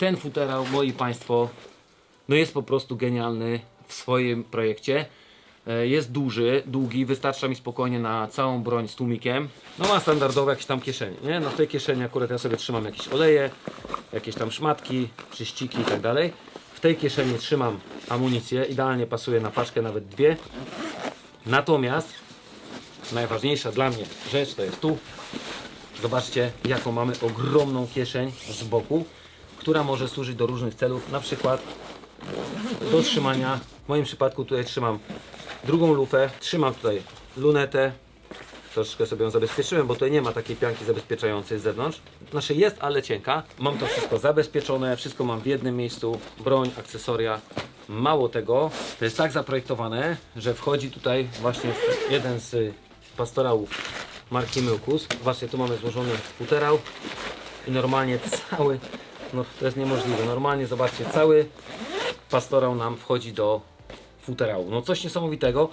ten futerał, moi Państwo, no jest po prostu genialny w swoim projekcie. E, Jest duży, długi, wystarcza mi spokojnie na całą broń z tłumikiem. No ma standardowe jakieś tam kieszenie, nie? W tej kieszeni akurat ja sobie trzymam jakieś oleje, jakieś tam szmatki, czyściki i tak dalej. W tej kieszeni trzymam amunicję, idealnie pasuje na paczkę, nawet dwie. Natomiast najważniejsza dla mnie rzecz to jest tu. Zobaczcie, jaką mamy ogromną kieszeń z boku, która może służyć do różnych celów, na przykład do trzymania. W moim przypadku tutaj trzymam drugą lufę, trzymam tutaj lunetę. Troszeczkę sobie ją zabezpieczyłem, bo tutaj nie ma takiej pianki zabezpieczającej z zewnątrz. Znaczy jest, ale cienka. Mam to wszystko zabezpieczone, wszystko mam w jednym miejscu. Broń, akcesoria. Mało tego, to jest tak zaprojektowane, że wchodzi tutaj właśnie jeden z pastorałów marki Myłkus. Właśnie tu mamy złożony futerał i normalnie cały, no to jest niemożliwe, normalnie zobaczcie, cały pastorał nam wchodzi do futerału. No coś niesamowitego.